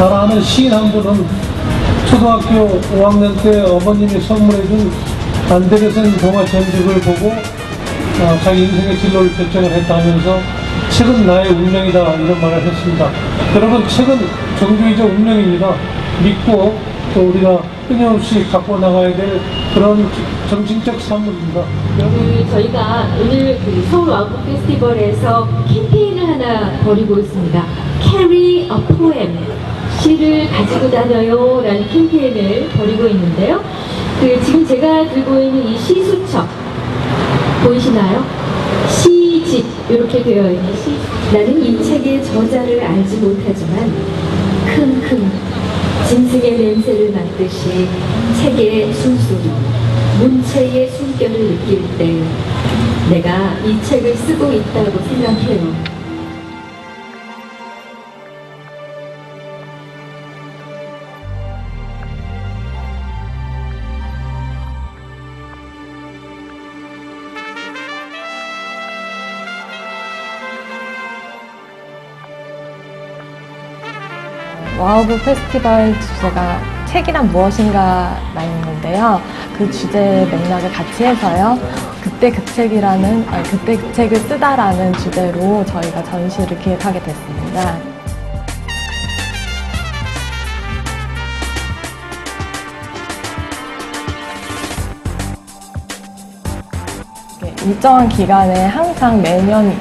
잘 아는 시인 한 분은 초등학교 5학년 때 어머님이 선물해준 안데르센 동화 전집을 보고 어, 자기 인생의 진로를 결정을 했다 하면서 책은 나의 운명이다 이런 말을 했습니다. 여러분 책은 종교이자 운명입니다. 믿고 또 우리가 끊임없이 갖고 나가야 될 그런 정신적 산물입니다. 그 저희가 오늘 그 서울 왕국 페스티벌에서 캠페인을 하나 벌이고 있습니다. Carry a poem. 시를 가지고 다녀요 라는 캠페인을 벌이고 있는데요. 그 지금 제가 들고 있는 이 시수첩 보이시나요? 시집 이렇게 되어 있는 시. 나는 이 책의 저자를 알지 못하지만 킁킁 짐승의 냄새를 맡듯이 책의 숨소리, 문체의 숨결을 느낄 때 내가 이 책을 쓰고 있다고 생각해요. 와우브 페스티벌 주제가 책이란 무엇인가가 있는데요. 그 주제 맥락을 같이 해서요. 그때 그 책이라는, 아니, 그때 그 책을 쓰다라는 주제로 저희가 전시를 기획하게 됐습니다. 일정한 기간에 항상 매년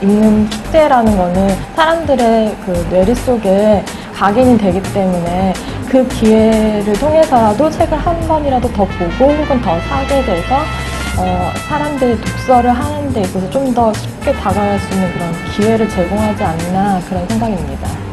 있는 축제라는 거는 사람들의 그 뇌리 속에 각인이 되기 때문에 그 기회를 통해서라도 책을 한 번이라도 더 보고 혹은 더 사게 돼서 어, 사람들이 독서를 하는 데 있어서 좀 더 쉽게 다가갈 수 있는 그런 기회를 제공하지 않나 그런 생각입니다.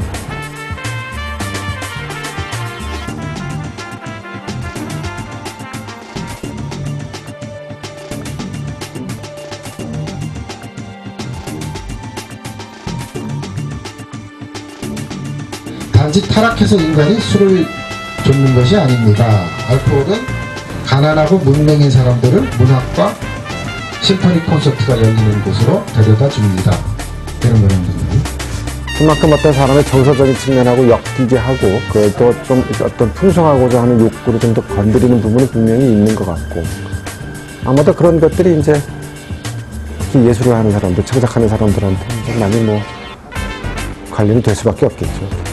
단지 타락해서 인간이 술을 줍는 것이 아닙니다. 알코올은 가난하고 문맹인 사람들을 문학과 심포니 콘서트가 열리는 곳으로 데려다 줍니다. 이런 거는 그만큼 어떤 사람의 정서적인 측면하고 엮이게 하고 그또 좀 어떤 풍성하고자 하는 욕구를 좀 더 건드리는 부분은 분명히 있는 것 같고 아마도 그런 것들이 이제 특히 예술을 하는 사람들, 창작하는 사람들한테 좀 많이 뭐 관련이 될 수밖에 없겠죠.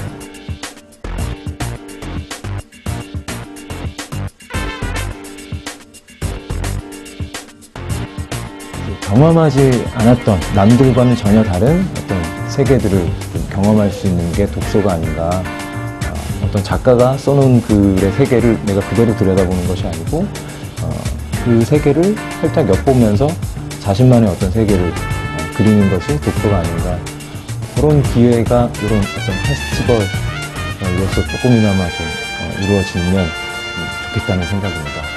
경험하지 않았던 남들과는 전혀 다른 어떤 세계들을 좀 경험할 수 있는 게 독서가 아닌가. 어, 어떤 작가가 써놓은 글의 세계를 내가 그대로 들여다보는 것이 아니고 어, 그 세계를 살짝 엿보면서 자신만의 어떤 세계를 어, 그리는 것이 독서가 아닌가. 그런 기회가 이런 어떤 페스티벌로서 조금이나마 좀 어, 이루어지면 음, 좋겠다는 생각입니다.